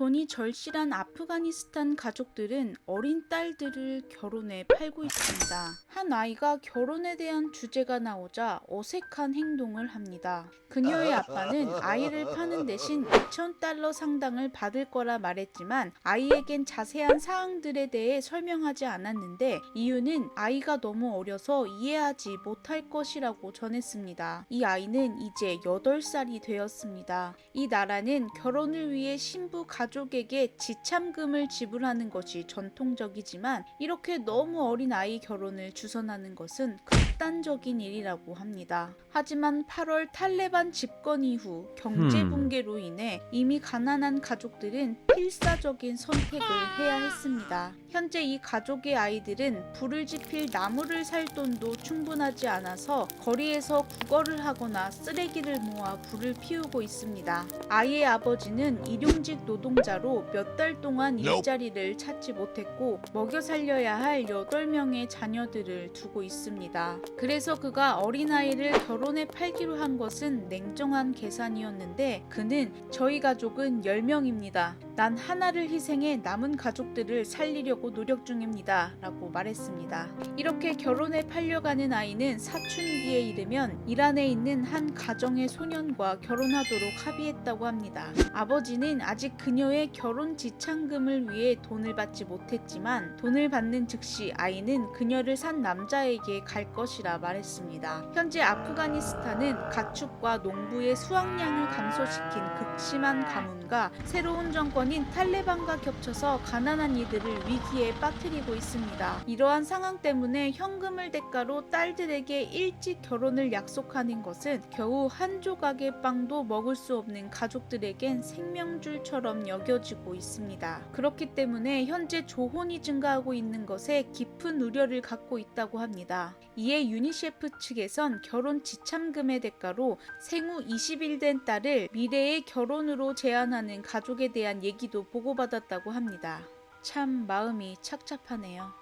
돈이 절실한 아프가니스탄 가족들은 어린 딸들을 결혼에 팔고 있습니다. 한 아이가 결혼에 대한 주제가 나오자 어색한 행동을 합니다. 그녀의 아빠는 아이를 파는 대신 2,000달러 상당을 받을 거라 말했지만 아이에겐 자세한 사항들에 대해 설명하지 않았는데 이유는 아이가 너무 어려서 이해하지 못할 것이라고 전했습니다. 이 아이는 이제 8살이 되었습니다. 이 나라는 결혼을 위해 신부 가족 에게 지참금을 지불하는 것이 전통적이지만 이렇게 너무 어린 아이 결혼을 주선하는 것은 극단적인 일이라고 합니다. 하지만 8월 탈레반 집권 이후 경제 음. 붕괴로 인해 이미 가난한 가족들은 필사적인 선택을 해야 했습니다. 현재 이 가족의 아이들은 불을 지필 나무를 살 돈도 충분하지 않아서 거리에서 구걸을 하거나 쓰레기를 모아 불을 피우고 있습니다. 아이의 아버지는 일용직 노동 자로 몇 달 동안. 일자리를 찾지 못했고 먹여 살려야 할 8명의 자녀들을 두고 있습니다. 그래서 그가 어린아이를 결혼에 팔기로 한 것은 냉정한 계산이었는데 그는 저희 가족은 10명입니다. 난 하나를 희생해 남은 가족들을 살리려고 노력 중입니다. 라고 말했습니다. 이렇게 결혼에 팔려가는 아이는 사춘기에 이르면 이란에 있는 한 가정의 소년과 결혼하도록 합의했다고 합니다. 아버지는 아직 그녀 의 결혼 지참금을 위해 돈을 받지 못했지만 돈을 받는 즉시 아이는 그녀를 산 남자에게 갈 것이라 말했습니다. 현재 아프가니스탄은 가축과 농부의 수확량을 감소시킨 극심한 가뭄과 새로운 정권인 탈레반과 겹쳐서 가난한 이들을 위기에 빠뜨리고 있습니다. 이러한 상황 때문에 현금을 대가로 딸들에게 일찍 결혼을 약속하는 것은 겨우 한 조각의 빵도 먹을 수 없는 가족들에겐 생명줄처럼 여겨지고 있습니다. 그렇기 때문에 현재 조혼이 증가하고 있는 것에 깊은 우려를 갖고 있다고 합니다. 이에 유니셰프 측에선 결혼 지참금의 대가로 생후 20일 된 딸을 미래의 결혼으로 제안하는 가족에 대한 얘기도 보고받았다고 합니다. 참 마음이 착잡하네요.